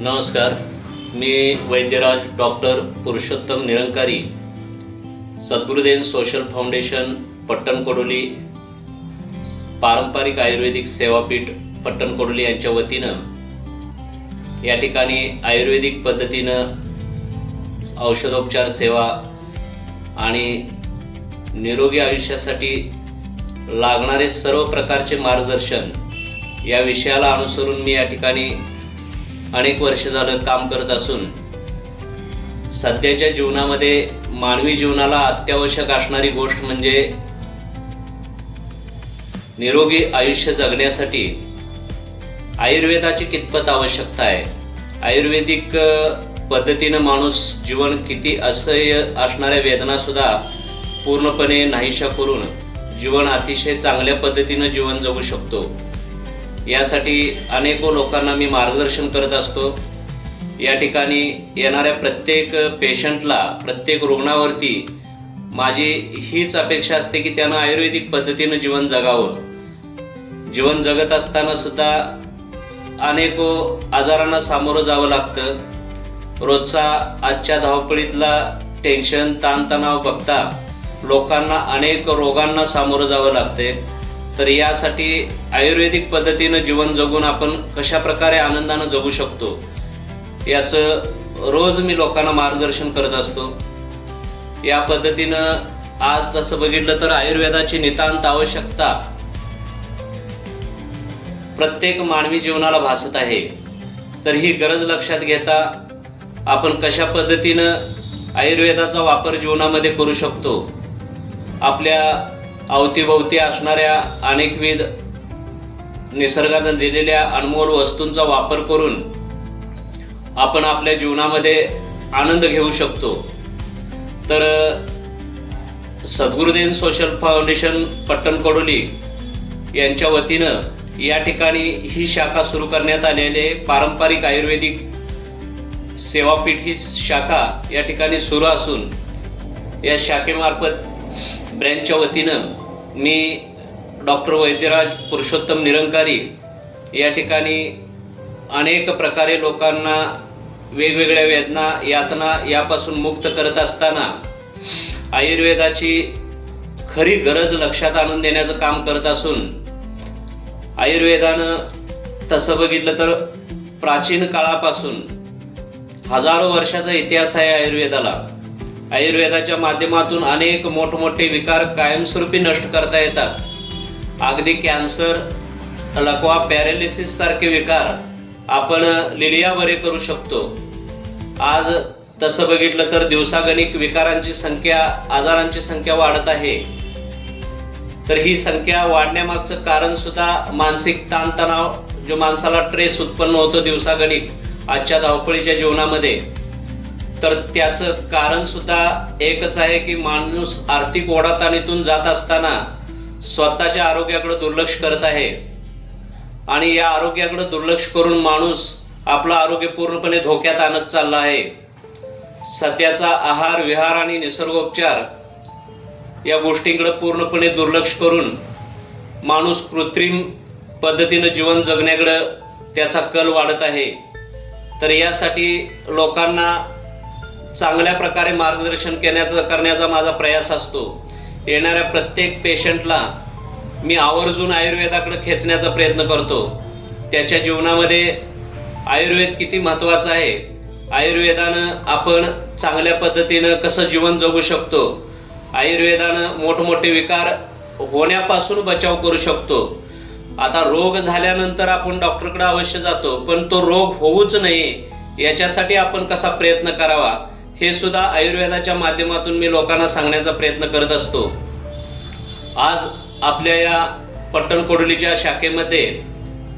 नमस्कार. मी वैद्यराज डॉक्टर पुरुषोत्तम निरंकारी सद्गुरुदेन सोशल फाउंडेशन पट्टण कोडोली पारंपरिक आयुर्वेदिक सेवापीठ पट्टण कोडोली यांच्या वतीनं या ठिकाणी आयुर्वेदिक पद्धतीनं औषधोपचार सेवा आणि निरोगी आयुष्यासाठी लागणारे सर्व प्रकारचे मार्गदर्शन या विषयाला अनुसरून मी या ठिकाणी अनेक वर्ष झालं काम करत असून सध्याच्या जीवनामध्ये मानवी जीवनाला अत्यावश्यक असणारी गोष्ट म्हणजे निरोगी आयुष्य जगण्यासाठी आयुर्वेदाची कितपत आवश्यकता आहे? आयुर्वेदिक पद्धतीनं माणूस जीवन किती असह्य असणाऱ्या वेदनासुद्धा पूर्णपणे नाहीशा करून जीवन अतिशय चांगल्या पद्धतीनं जीवन जगू शकतो. यासाठी अनेको लोकांना मी मार्गदर्शन करत असतो. या ठिकाणी येणाऱ्या प्रत्येक पेशंटला प्रत्येक रुग्णावरती माझी हीच अपेक्षा असते की त्यांना आयुर्वेदिक पद्धतीनं जीवन जगावं. जीवन जगत असताना सुद्धा अनेको आजारांना सामोरं जावं लागतं. रोजचा आजच्या धावपळीतला टेन्शन ताणतणाव बघता लोकांना अनेक रोगांना सामोरं जावं लागते तर यासाठी आयुर्वेदिक पद्धतीनं जीवन जगून आपण कशा प्रकारे आनंदानं जगू शकतो याचं रोज मी लोकांना मार्गदर्शन करत असतो. या पद्धतीनं आज तसं बघितलं तर आयुर्वेदाची नितांत आवश्यकता प्रत्येक मानवी जीवनाला भासत आहे. तर ही गरज लक्षात घेता आपण कशा पद्धतीनं आयुर्वेदाचा वापर जीवनामध्ये करू शकतो? आपल्या अवतीभोवती असणाऱ्या अनेकविध निसर्गानं दिलेल्या अनमोल वस्तूंचा वापर करून आपण आपल्या जीवनामध्ये आनंद घेऊ शकतो. तर सद्गुरुदेन सोशल फाउंडेशन पट्टण कोडोली यांच्या वतीनं या ठिकाणी ही शाखा सुरू करण्यात आलेले पारंपरिक आयुर्वेदिक सेवापीठ ही शाखा या ठिकाणी सुरू असून या शाखेमार्फत ब्रँचच्या वतीनं मी डॉक्टर वैद्यराज पुरुषोत्तम निरंकारी या ठिकाणी अनेक प्रकारे लोकांना वेगवेगळ्या वेदना यातना यापासून मुक्त करत असताना आयुर्वेदाची खरी गरज लक्षात आणून देण्याचं काम करत असून आयुर्वेदानं तसं बघितलं तर प्राचीन काळापासून हजारो वर्षाचा इतिहास आहे आयुर्वेदाला. आयुर्वेदाच्या माध्यमातून अनेक मोठमोठे विकार कायमस्वरूपी नष्ट करता येतात. अगदी कॅन्सर लकवा पॅरालिसिस सारखे विकार आपण लिलियावरे करू शकतो. आज तसं बघितलं तर दिवसागणिक विकारांची संख्या आजारांची संख्या वाढत आहे. तर ही संख्या वाढण्यामागचं कारण सुद्धा मानसिक ताणतणाव जो माणसाला ट्रेस उत्पन्न होतो दिवसागणिक आजच्या धावपळीच्या जीवनामध्ये. तर त्याचं कारण सुद्धा एकच आहे की माणूस आर्थिक ओढाताणीतून जात असताना स्वतःच्या आरोग्याकडे दुर्लक्ष करत आहे. आणि या आरोग्याकडे दुर्लक्ष करून माणूस आपलं आरोग्य पूर्णपणे धोक्यात आणत चालला आहे. सध्याचा आहार विहार आणि निसर्गोपचार या गोष्टींकडे पूर्णपणे दुर्लक्ष करून माणूस कृत्रिम पद्धतीनं जीवन जगण्याकडं त्याचा कल वाढत आहे. तर यासाठी लोकांना चांगल्या प्रकारे मार्गदर्शन करण्याचा करण्याचा माझा प्रयास असतो. येणाऱ्या प्रत्येक पेशंटला मी आवर्जून आयुर्वेदाकडे खेचण्याचा प्रयत्न करतो. त्याच्या जीवनामध्ये आयुर्वेद किती महत्त्वाचं आहे? आयुर्वेदानं आपण चांगल्या पद्धतीनं कसं जीवन जगू शकतो? आयुर्वेदानं मोठमोठे विकार होण्यापासून बचाव करू शकतो. आता रोग झाल्यानंतर आपण डॉक्टरकडे अवश्य जातो पण तो रोग होऊच नये याच्यासाठी आपण कसा प्रयत्न करावा? हे सुद्धा आयुर्वेदाच्या माध्यमातून मी लोकांना सांगण्याचा प्रयत्न करत असतो. आज आपल्या या पट्टण कोडोलीच्या शाखेमध्ये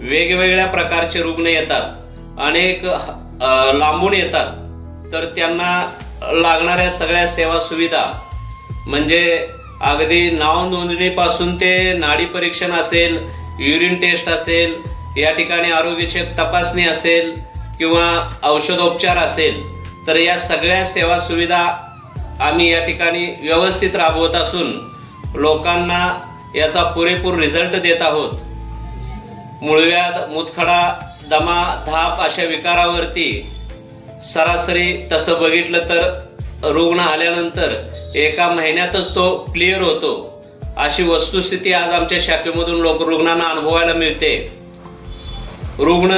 वेगवेगळ्या प्रकारचे रुग्ण येतात. अनेक लांबून येतात. तर त्यांना लागणाऱ्या सगळ्या सेवा सुविधा म्हणजे अगदी नाव नोंदणीपासून ते नाडी परीक्षण असेल युरिन टेस्ट असेल या ठिकाणी आरोग्यविषयक तपासणी असेल किंवा औषधोपचार असेल तर या सगळ्या सेवा सुविधा आम्ही या ठिकाणी व्यवस्थित राबवत असून लोकांना याचा पुरेपूर रिझल्ट देत आहोत. मुळव्याध मुतखडा दमा धाप अशा विकारावरती सरासरी तसं बघितलं तर रुग्ण आल्यानंतर एका महिन्यातच तो क्लिअर होतो. अशी वस्तुस्थिती आज आमच्या शाखेमधून लोक रुग्णांना अनुभवायला मिळते. रुग्ण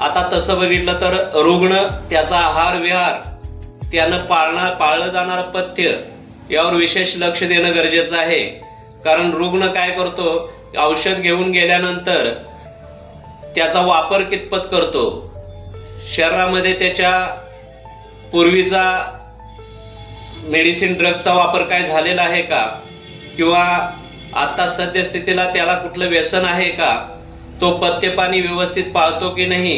आता तसं बघितलं तर रुग्ण त्याचा आहार विहार त्यानं पाळणार पाळलं जाणारं पथ्य यावर विशेष लक्ष देणं गरजेचं आहे. कारण रुग्ण काय करतो? औषध घेऊन गेल्यानंतर त्याचा वापर कितपत करतो? शरीरामध्ये त्याच्या पूर्वीचा मेडिसिन ड्रगचा वापर काय झालेला आहे का? किंवा आत्ता सद्यस्थितीला त्याला कुठलं व्यसन आहे का? तो पथ्यपाणी व्यवस्थित पाळतो की नाही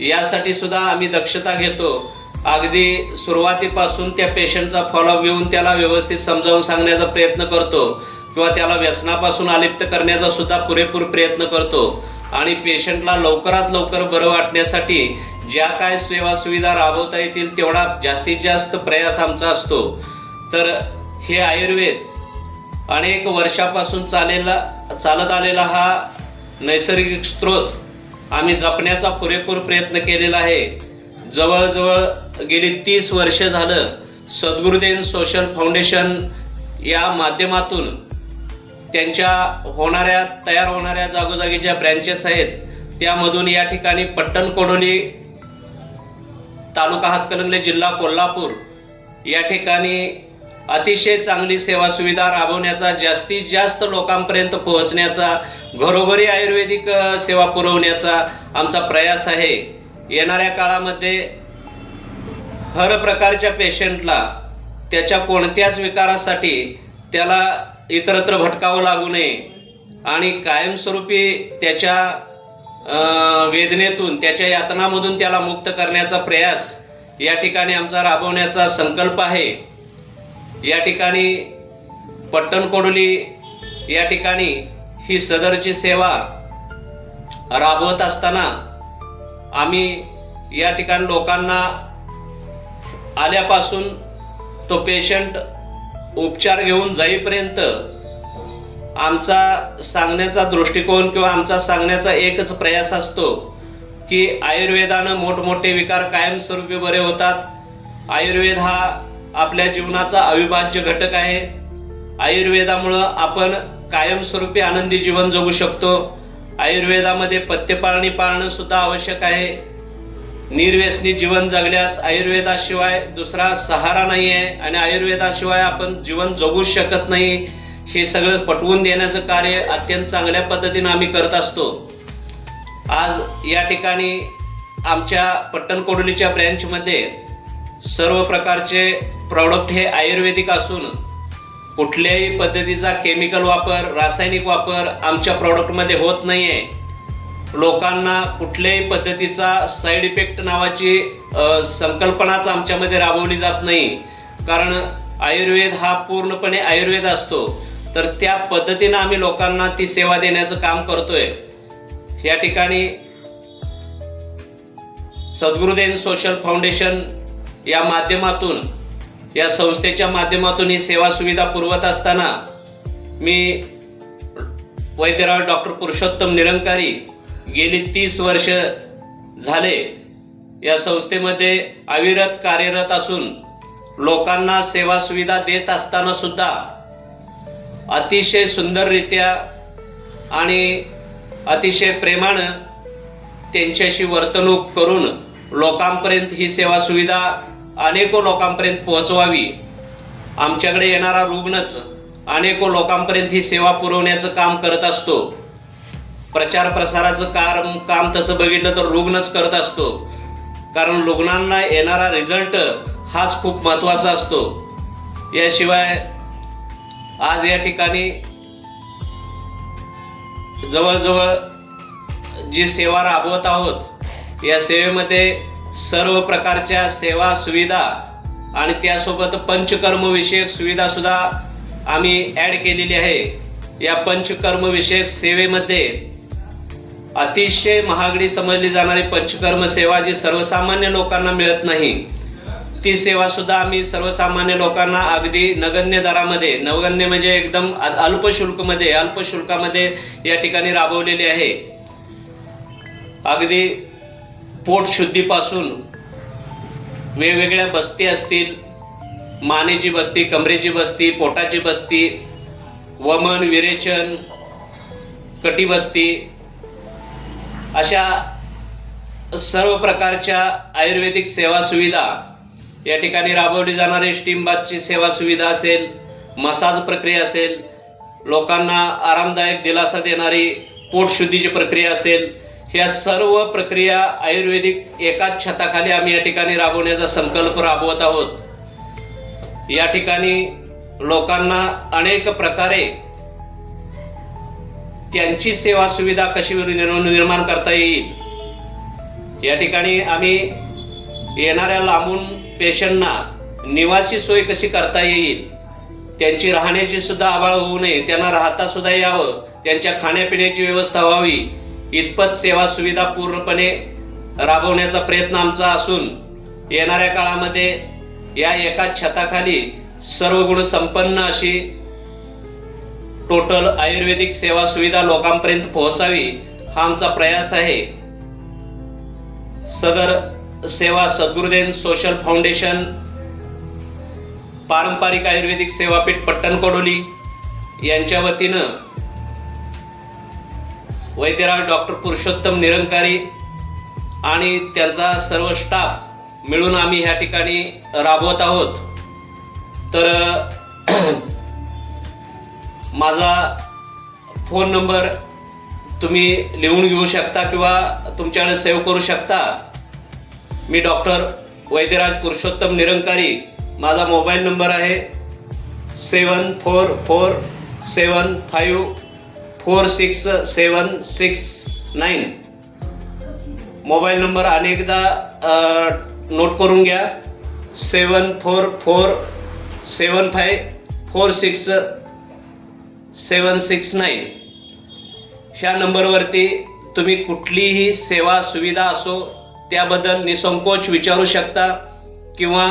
यासाठी सुद्धा आम्ही दक्षता घेतो. अगदी सुरुवातीपासून त्या पेशंटचा फॉलोअप घेऊन त्याला व्यवस्थित समजावून सांगण्याचा प्रयत्न करतो किंवा त्याला व्यसनापासून अलिप्त करण्याचा सुद्धा पुरेपूर प्रयत्न करतो. आणि पेशंटला लवकरात लवकर बरं वाटण्यासाठी ज्या काय सेवा सुविधा राबवता येतील तेवढा जास्तीत जास्त प्रयास आमचा असतो. तर हे आयुर्वेद अनेक वर्षापासून चालेला चालत आलेला हा नैसर्गिक स्रोत. आम्ही जपण्याचा पुरेपूर प्रयत्न केलेला आहे. जवळजवळ गेली तीस वर्ष झालं सद्गुरुदेव सोशल फाउंडेशन या माध्यमातून त्यांच्या होणाऱ्या तयार होणाऱ्या जागोजागी ज्या ब्रँचेस आहेत. त्यामधून या ठिकाणी पट्टण कोडोली तालुका हातकणंगले जिल्हा कोल्हापूर या ठिकाणी अतिशय चांगली सेवा सुविधा राबवण्याचा जास्तीत जास्त लोकांपर्यंत पोहोचण्याचा घरोघरी आयुर्वेदिक सेवा पुरवण्याचा आमचा प्रयास आहे. येणाऱ्या काळामध्ये हर प्रकारच्या पेशंटला त्याच्या कोणत्याच विकारासाठी त्याला इतरत्र भटकावं लागू नये आणि कायमस्वरूपी त्याच्या वेदनेतून त्याच्या यातनामधून त्याला मुक्त करण्याचा प्रयास या ठिकाणी आमचा राबवण्याचा संकल्प आहे. या ठिकाणी पट्टणकोडोली या ठिकाणी ही सदरची सेवा राबवत असताना आम्ही या ठिकाणी लोकांना आल्यापासून तो पेशंट उपचार घेऊन जाईपर्यंत आमचा सांगण्याचा दृष्टिकोन किंवा आमचा सांगण्याचा एकच प्रयास असतो की आयुर्वेदानं मोठमोठे विकार कायमस्वरूपी बरे होतात. आयुर्वेद हा आपल्या जीवनाचा अविभाज्य घटक आहे. आयुर्वेदामुळं आपण कायमस्वरूपी आनंदी जीवन जगू शकतो. आयुर्वेदामध्ये पथ्यपाळणी पाळणं सुद्धा आवश्यक आहे. निर्व्यसनी जीवन जगल्यास आयुर्वेदाशिवाय दुसरा सहारा नाही आहे आणि आयुर्वेदाशिवाय आपण जीवन जगूच शकत नाही हे सगळं पटवून देण्याचं कार्य अत्यंत चांगल्या पद्धतीनं आम्ही करत असतो. आज या ठिकाणी आमच्या पट्टणकोडोलीच्या ब्रँचमध्ये सर्व प्रकारचे प्रॉडक्ट हे आयुर्वेदिक असून कुठल्याही पद्धतीचा केमिकल वापर रासायनिक वापर आमच्या प्रॉडक्टमध्ये होत नाही आहे लोकांना कुठल्याही पद्धतीचा साईड इफेक्ट नावाची संकल्पनाच आमच्यामध्ये राबवली जात नाही. कारण आयुर्वेद हा पूर्णपणे आयुर्वेद असतो. तर त्या पद्धतीनं आम्ही लोकांना ती सेवा देण्याचं काम करतोय. या ठिकाणी सद्गुरुदेन सोशल फाउंडेशन या माध्यमातून या संस्थेच्या माध्यमातून ही सेवा सुविधा पुरवत असताना मी वैद्यराव डॉक्टर पुरुषोत्तम निरंकारी गेली तीस वर्ष झाले या संस्थेमध्ये अविरत कार्यरत असून लोकांना सेवा सुविधा देत असताना सुद्धा अतिशय सुंदररित्या आणि अतिशय प्रेमानं त्यांच्याशी वर्तणूक करून लोकांपर्यंत ही सेवा सुविधा अनेको लोकांपर्यंत पोहोचवावी. आमच्याकडे येणारा रुग्णच अनेको लोकांपर्यंत ही सेवा पुरवण्याचं काम करत असतो. प्रचार प्रसाराचं काम काम तसं बघितलं तर रुग्णच करत असतो. कारण रुग्णांना येणारा रिझल्ट हाच खूप महत्त्वाचा असतो. याशिवाय आज या ठिकाणी जवळजवळ जी सेवा राबवत आहोत या सेवेमध्ये सर्व प्रकारच्या सेवा सुविधा आणि त्यासोबत पंचकर्मविषयक सुविधासुद्धा आम्ही ॲड केलेली आहे. या पंचकर्मविषयक सेवेमध्ये अतिशय महागडी समजली जाणारी पंचकर्म सेवा जी सर्वसामान्य लोकांना मिळत नाही ती सेवासुद्धा आम्ही सर्वसामान्य लोकांना अगदी नगण्य दरामध्ये नगण्य म्हणजे एकदम अल्पशुल्कमध्ये अल्पशुल्कामध्ये या ठिकाणी राबवलेली आहे. अगदी पोटशुद्धीपासून वेगवेगळ्या बस्ती असतील मानेची बस्ती कमरेची बस्ती पोटाची बस्ती वमन विरेचन कटिबस्ती अशा सर्व प्रकारच्या आयुर्वेदिक सेवा सुविधा या ठिकाणी राबवली जाणारी स्टीमबाथची सेवा सुविधा असेल मसाज प्रक्रिया असेल लोकांना आरामदायक दिलासा देणारी पोटशुद्धीची प्रक्रिया असेल ह्या सर्व प्रक्रिया आयुर्वेदिक एकाच छताखाली आम्ही या ठिकाणी राबवण्याचा संकल्प राबवत आहोत. या ठिकाणी लोकांना अनेक प्रकारे त्यांची सेवा सुविधा कशी निर्माण निर्माण करता येईल? या ठिकाणी आम्ही येणाऱ्या लांबून पेशंटना निवासी सोय कशी करता येईल? त्यांची राहण्याची सुद्धा आबाळ होऊ नये. त्यांना राहता सुद्धा यावं. त्यांच्या खाण्यापिण्याची व्यवस्था व्हावी. इतपत सेवा सुविधा पूर्णपणे राबवण्याचा प्रयत्न आमचा असून येणाऱ्या काळामध्ये या एका छताखाली सर्व गुण संपन्न अशी टोटल आयुर्वेदिक सेवा सुविधा लोकांपर्यंत पोहोचावी हा आमचा प्रयास आहे. सदर सेवा सद्गुरुदेन सोशल फाउंडेशन पारंपरिक आयुर्वेदिक सेवापीठ पट्टण कोडोली यांच्या वतीनं वैद्यराज डॉक्टर पुरुषोत्तम निरंकारी आणि त्यांचा सर्व स्टाफ मिळून आम्ही ह्या ठिकाणी राबवत आहोत. तर माझा फोन नंबर तुम्ही लिहून घेऊ शकता किंवा तुमच्याकडे सेव्ह करू शकता. मी डॉक्टर वैद्यराज पुरुषोत्तम निरंकारी माझा मोबाईल नंबर आहे seven four four seven five four six seven six nine. Mobile number अनेकदा नोट करून घ्या. Seven four four seven five four six seven six nine. ह्या नंबरवरती तुम्ही कुठलीही सेवा सुविधा असो त्याबद्दल निसंकोच विचारू शकता किंवा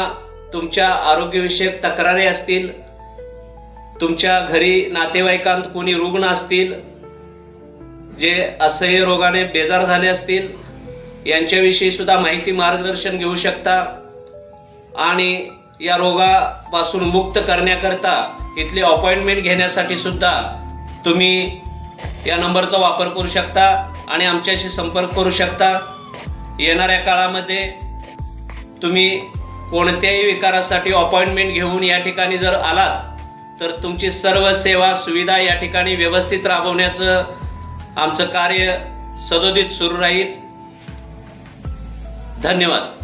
तुमच्या आरोग्यविषयक तक्रारी असतील तुमच्या घरी नातेवाईकांत कोणी रुग्ण असतील जे असह्य रोगाने बेजार झाले असतील यांच्याविषयी सुद्धा माहिती मार्गदर्शन घेऊ शकता आणि या रोगापासून मुक्त करण्याकरता इथली अपॉइंटमेंट घेण्यासाठी सुद्धा तुम्ही या नंबरचा वापर करू शकता आणि आमच्याशी संपर्क करू शकता. येणाऱ्या काळामध्ये तुम्ही कोणत्याही विकारासाठी अपॉइंटमेंट घेऊन या ठिकाणी जर आलात तर तुमची सर्व सेवा सुविधा या ठिकाणी व्यवस्थित राबवण्याचं आमचं कार्य सदोदित सुरू राहील. धन्यवाद.